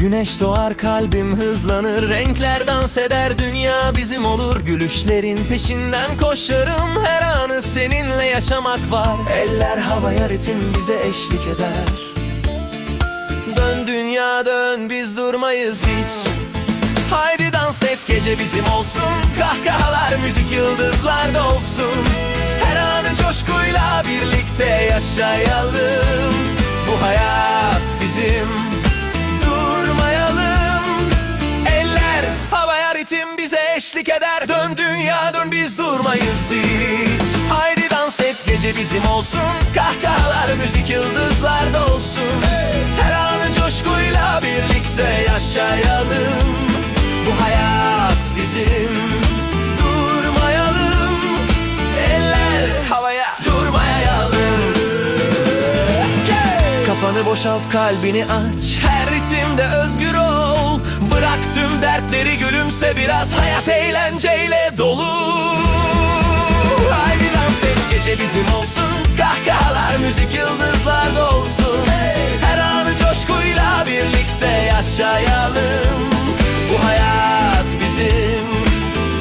Güneş doğar kalbim hızlanır. Renkler dans eder dünya bizim olur. Gülüşlerin peşinden koşarım. Her anı seninle yaşamak var. Eller havaya ritim bize eşlik eder. Dön dünya dön biz durmayız hiç. Haydi dans et gece bizim olsun. Kahkahalar müzik yıldızlarda olsun. Her anı coşkuyla birlikte yaşayalım eşlik eder. Dön dünya dön biz durmayız hiç. Haydi dans et gece bizim olsun. Kahkahalar müzik yıldızlarda olsun. Her anı coşkuyla birlikte yaşayalım. Bu hayat bizim. Durmayalım. Eller havaya. Durmayalım. Kafanı boşalt kalbini aç. Her ritimde özgür ol Bırak tüm dertleri gülümse biraz Hayat eğlenceyle dolu. Haydi dans et gece bizim olsun Kahkahalar müzik yıldızlarda olsun. Her anı coşkuyla birlikte yaşayalım. Bu hayat bizim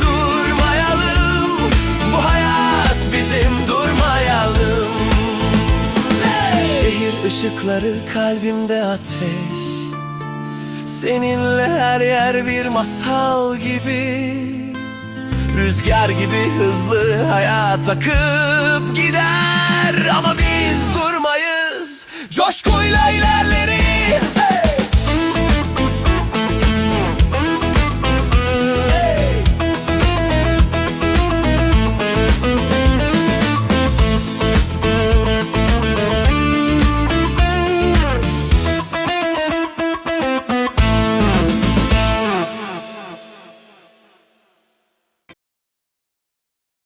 Durmayalım. Bu hayat bizim durmayalım. Şehir ışıkları kalbimde ateş Seninle her yer bir masal gibi. Rüzgar gibi hızlı hayat akıp gider. Ama biz durmayız. Coşkuyla ilerleriz